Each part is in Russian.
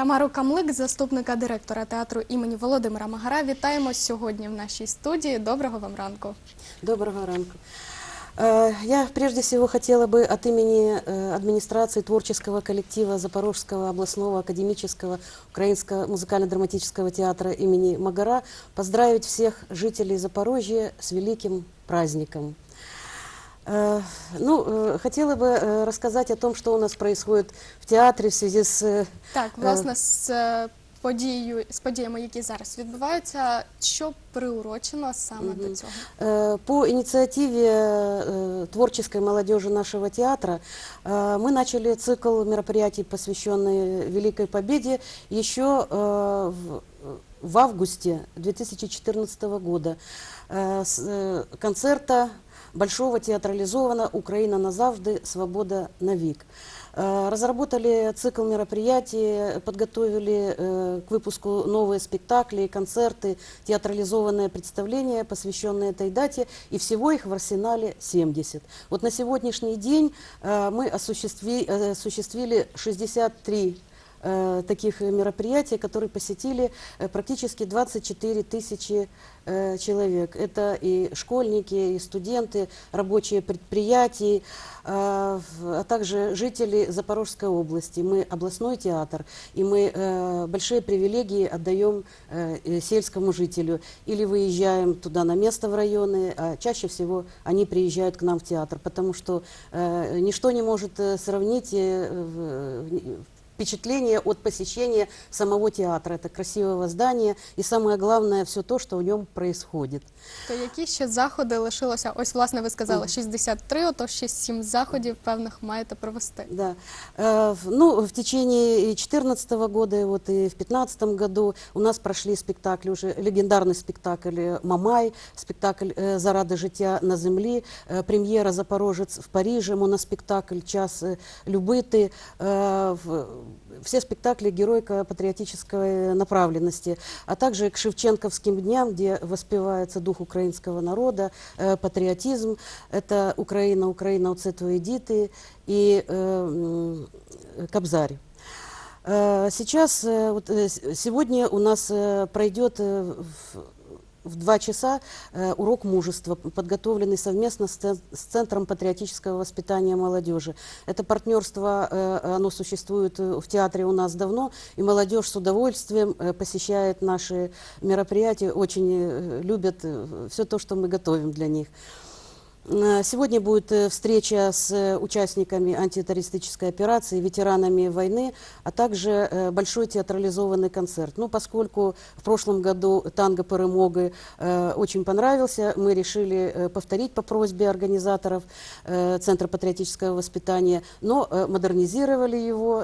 Тамару Камлик, заступника директора театру імені Володимира Магара. Вітаємо сьогодні в нашій студії. Доброго вам ранку. Доброго ранку. Э, Я прежде всего хотела бы от имени э, администрации творческого коллектива Запорожского областного академического украинского музыкально-драматического театра имени Магара поздравить всех жителей Запорожья с великим праздником. Э, Ну, э, хотела бы э, рассказать о том, что у нас происходит в театре в связи с э, Так, власне, з е, подією з подіями, які зараз відбуваються, що приурочено саме до цього? Э, По инициативе э, творческой молодежи нашего театра э, мы начали цикл мероприятий, посвященный Великой Победе, еще э, в, в августе 2014 года э, с э, концерта большого театрализованного «Украина назавжди, свобода навек». Разработали цикл мероприятий, подготовили к выпуску новые спектакли, концерты, театрализованное представление, посвященное этой дате, и всего их в арсенале 70. Вот на сегодняшний день мы осуществи- осуществили 63 э, таких мероприятий, которые посетили э, практически 24 тысячи э, человек. Это и школьники, и студенты, рабочие предприятий, э, а также жители Запорожской области. Мы областной театр, и мы э, большие привилегии отдаем э, сельскому жителю. Или выезжаем туда на место в районы, а чаще всего они приезжают к нам в театр, потому что э, ничто не может э, сравнить э, впечатление от посещения самого театра. Это красивого здания и самое главное все то, что в нем происходит. То які ще заходи лишилося? Ось, власне, ви сказали 63, отож ще 7 заходів певних маєте провести. Да. Э, в- Ну, в течение 2014 года и вот и в 2015 году у нас прошли спектакли, уже легендарный спектакль э, «Мамай», спектакль э, «Заради життя на землі», э, премьера «Запорожец» в Париже, моноспектакль «Час э, любити», э, в- все спектакли геройко-патриотической направленности, а также к Шевченковским дням, где воспевается дух украинского народа, э, патриотизм, это Украина, Украина, оце твої діти и э, Кобзарь. Э, Сейчас, э, вот, э, сегодня у нас пройдет в два часа э, урок мужества, подготовленный совместно с, цен- с Центром патриотического воспитания молодежи. Это партнерство, э, оно существует э, в театре у нас давно, и молодежь с удовольствием посещает наши мероприятия, очень любят все то, что мы готовим для них. Э, Сегодня будет э, встреча с э, участниками антитеррористической операции, ветеранами войны, а также большой театрализованный концерт. Ну, поскольку в прошлом году танго Перемоги очень понравился, мы решили повторить по просьбе организаторов Центра патриотического воспитания, но модернизировали его,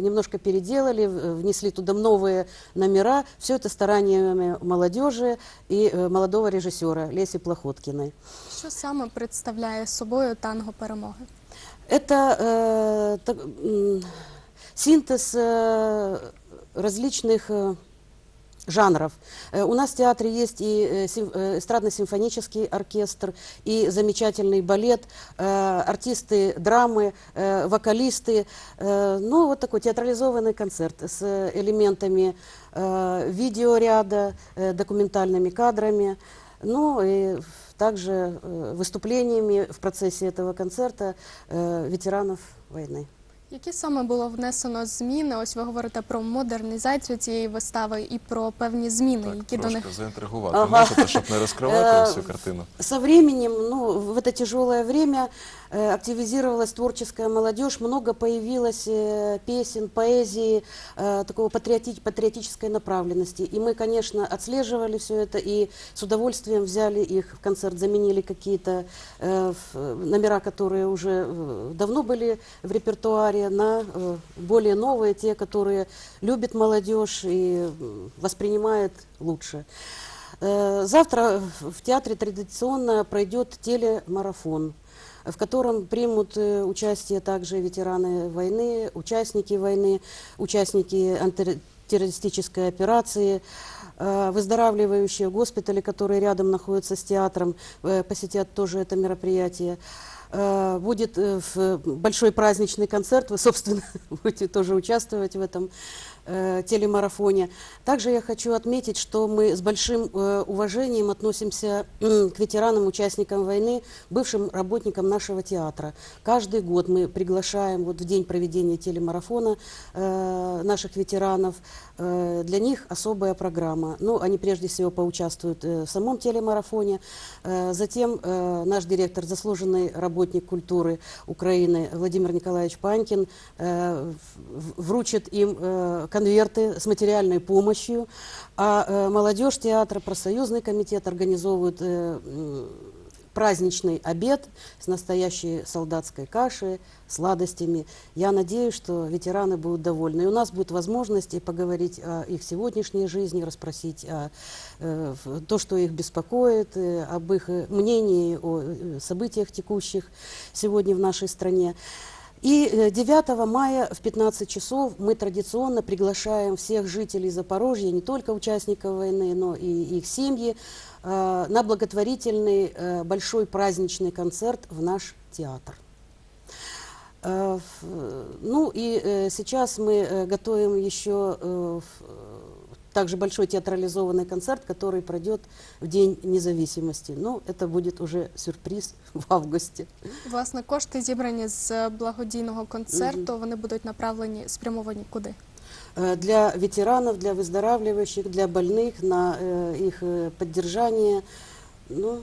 немножко переделали, внесли туда новые номера. Все это стараниями молодежи и молодого режиссера Леси Плохоткиной. Що саме представляє собою танго перемоги? Это э, так, м, синтез э, различных э, жанров. Э, У нас в театре есть и э, э, эстрадно-симфонический оркестр, и замечательный балет, э, артисты драмы, э, вокалисты. Э, Ну, вот такой театрализованный концерт с элементами э, видеоряда, э, документальными кадрами, ну и также э, выступлениями в процессе этого концерта э, ветеранов войны. Які саме було внесено зміни? Ось ви говорите про модернізацію цієї вистави і про певні зміни, Так, які до трошки них заінтригувати. Ага. Можете, щоб не розкривати Е, всю картину. Со временем, ну, в это тяжелое время э, активизировалась творческая молодежь, много появилось э, песен, поэзии, э, такого патриоти- патриотической направленности. И мы, конечно, отслеживали все это и с удовольствием взяли их в концерт, заменили какие-то э, в- номера, которые уже э, давно были в репертуаре, На э, более новые, те, которые любит молодежь и воспринимает лучше. Э, Завтра в театре традиционно пройдет телемарафон, в котором примут э, участие также ветераны войны, участники войны, участники антитеррористической операции, выздоравливающие госпитали, которые рядом находятся с театром, посетят тоже это мероприятие. Э, Будет э, в- большой праздничный концерт, вы, собственно, будете тоже участвовать в этом. э, телемарафоне. Также я хочу отметить, что мы с большим э, уважением относимся к ветеранам, участникам войны, бывшим работникам нашего театра. Каждый год мы приглашаем вот в день проведения телемарафона э, наших ветеранов. Э, Для них особая программа. Ну, они прежде всего поучаствуют э, в самом телемарафоне. Э, Затем э, наш директор, заслуженный работник культуры Украины Владимир Николаевич Панькин э, вручит им э, конверты с материальной помощью, а э, молодежь театра, профсоюзный комитет организовывают праздничный обед с настоящей солдатской кашей, сладостями. Я надеюсь, что ветераны будут довольны. И у нас будет возможность и поговорить о их сегодняшней жизни, расспросить о э, то, что их беспокоит, э, об их э, мнении о э, событиях текущих сегодня в нашей стране. И э, 9 мая в 15 часов мы традиционно приглашаем всех жителей Запорожья, не только участников войны, но и их семьи, на благотворительный э, большой праздничный концерт в наш театр. Э, в- Ну и э, сейчас мы э, готовим еще э, в- э, также большой театрализованный концерт, который пройдет в День независимости. Но это будет уже сюрприз в августе. Власне, кошти зібрані з благодійного концерту, вони будуть направлені, спрямовані куди? Э, для ветеранов, для выздоравливающих, для больных, на э, их э, поддержание. Ну,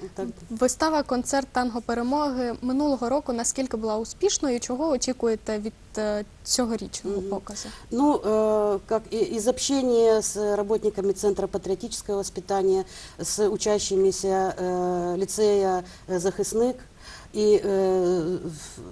вот так. Вистава концерт танго перемоги минулого року. Наскільки була успішною? Чого очікуєте від е, цьогорічного Мгм. показу? Ну, э, как и- из общения с работниками Центра патриотического воспитания, с учащимися э, лицея э, Захисник и э,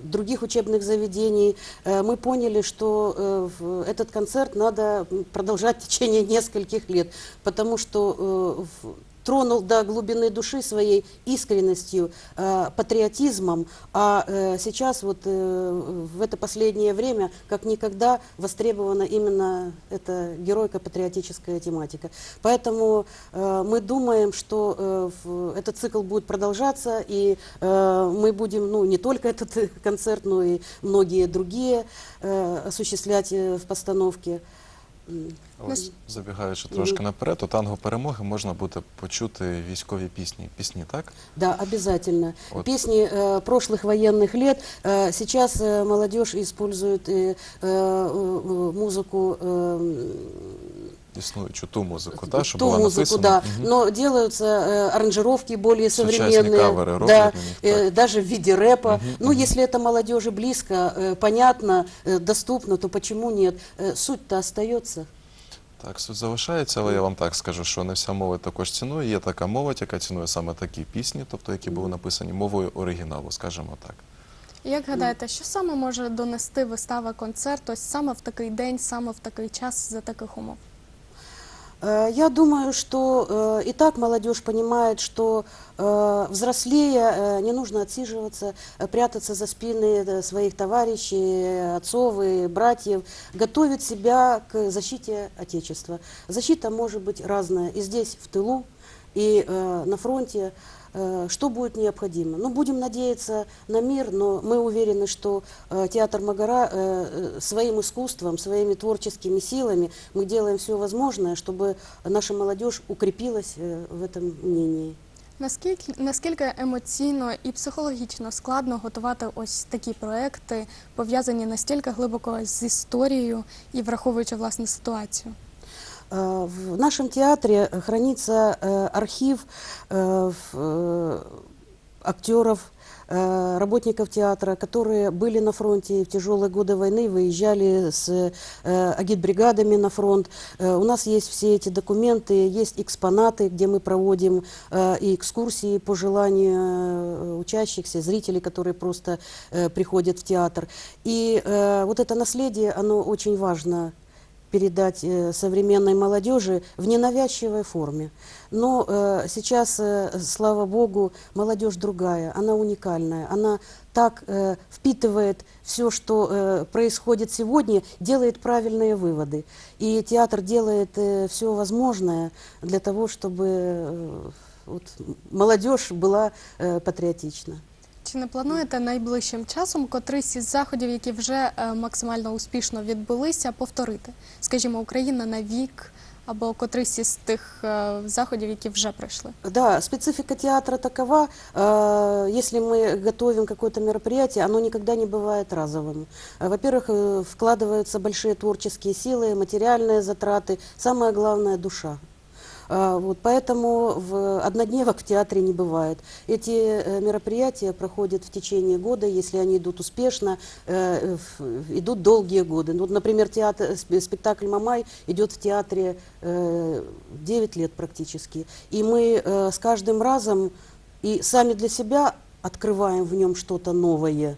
других учебных заведений, э, мы поняли, что э, этот концерт надо продолжать в течение нескольких лет, потому что э, тронул до глубины души своей искренностью, э, патриотизмом, а э, сейчас вот э, в это последнее время как никогда востребована именно эта геройко-патриотическая тематика. Поэтому э, мы думаем, что э, в- этот цикл будет продолжаться, и э, мы будем, ну, не только этот концерт, но и многие другие э, осуществлять э, в постановке. М. Ось, забігаючи трошки наперед, у танго перемоги можна буде почути військові пісні. Пісні, так? Да, обязательно. Вот. Песни э, прошлых военных лет. Э, сейчас э, молодежь использует э, э, э, музыку. э, Існуючу ту музику, та, що ту була музыку, написана. да. Мгм. Но делаются э, аранжировки более Сучасные современные. каверы роблят да, на них, э, так. даже в виде рэпа. Мгм, ну, мгм. если это молодежи близко, э, понятно, э, доступно, то почему нет? Э, суть-то остается. Так, суть залишається, але я вам так скажу, що не вся молодь також цінує. Є така молодь, яка цінує саме такі пісні, тобто які були написані мовою оригіналу, скажімо так. Як гадаєте, що саме може донести вистава концерт ось саме в такий день, саме в такий час за таких умов? Э, Я думаю, что э, и так молодежь понимает, что э, взрослея не нужно отсиживаться, прятаться за спины своих товарищей, отцов и братьев, готовить себя к защите Отечества. Защита может быть разная и здесь, в тылу, и на фронте. Э, Что будет необходимо? Ну, будем надеяться на мир, но мы уверены, что э, театр Магара э, э, своим искусством, своими творческими силами мы делаем все возможное, чтобы наша молодежь укрепилась э, в этом мнении. Наскільки наскільки емоційно і психологічно складно готувати ось такі проекти, пов'язані настільки глибоко з історією і враховуючи власне ситуацію? Э, В нашем театре хранится э, архив э, актеров, работников театра, которые были на фронте в тяжелые годы войны, выезжали с агитбригадами на фронт. У нас есть все эти документы, есть экспонаты, где мы проводим и экскурсии по желанию учащихся, зрителей, которые просто приходят в театр. И вот это наследие, оно очень важно передать э, современной молодежи в ненавязчивой форме. Но э, сейчас, э, слава богу, молодежь другая, она уникальная, она так э, впитывает все, что э, происходит сегодня, делает правильные выводы. И театр делает все возможное для того, чтобы э, вот, молодежь была э, патриотична. чи не плануєте найближчим часом котрийсь із заходів, які вже е, максимально успішно відбулися, повторити? Скажімо, Україна на вік або котрийсь із тих е, заходів, які вже пройшли? Да, специфика театра такова, э, если мы готовим какое-то мероприятие, оно никогда не бывает разовым. Э, Во-первых, э, вкладываются большие творческие силы, материальные затраты, самое главное – душа. А, Вот, поэтому в однодневок в театре не бывает. Эти э, мероприятия проходят в течение года, если они идут успешно, э, идут долгие годы. Ну, вот, например, театр, сп- спектакль «Мамай» идет в театре э, 9 лет практически. И мы э, с каждым разом и сами для себя открываем в нем что-то новое.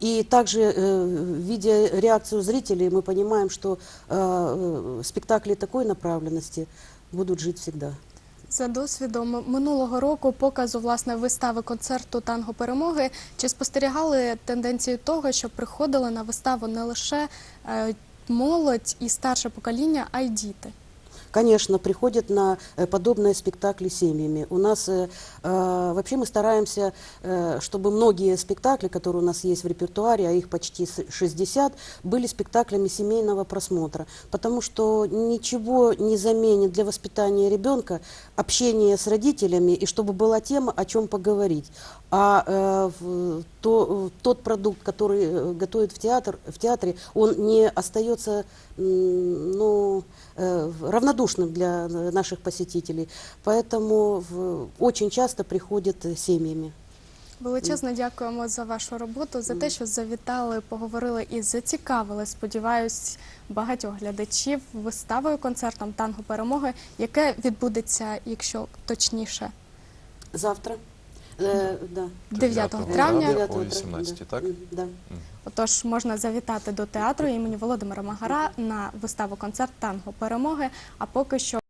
И также, э, видя реакцию зрителей, мы понимаем, что э, э, спектакли такой направленности будут жить всегда. За досвідом минулого року показу власне вистави концерту танго перемоги. Чи спостерігали тенденцію того, що приходили на виставу не лише е, молодь і старше покоління, а й діти? Конечно, приходят на э, подобные спектакли семьями. У нас э, э, вообще мы стараемся, э, чтобы многие спектакли, которые у нас есть в репертуаре, а их почти с- 60, были спектаклями семейного просмотра. Потому что ничего не заменит для воспитания ребенка общение с родителями и чтобы была тема, о чем поговорить. А э, то, тот продукт, который э, готовит в, театр, в театре, он не остается ну, э, равнодушным для э, наших посетителей. Поэтому в- очень часто приходят э, семьями. Величезно дякуємо за вашу роботу, за те, що завітали, поговорили і зацікавили, сподіваюсь, багатьох глядачів виставою концертом танго перемоги, яке відбудеться, якщо точніше, Завтра. Да. 9 9 травня. о 18, да. так? Да. Отож, можна завітати до театру імені Володимира Магара на виставу концерт танго перемоги. А поки що.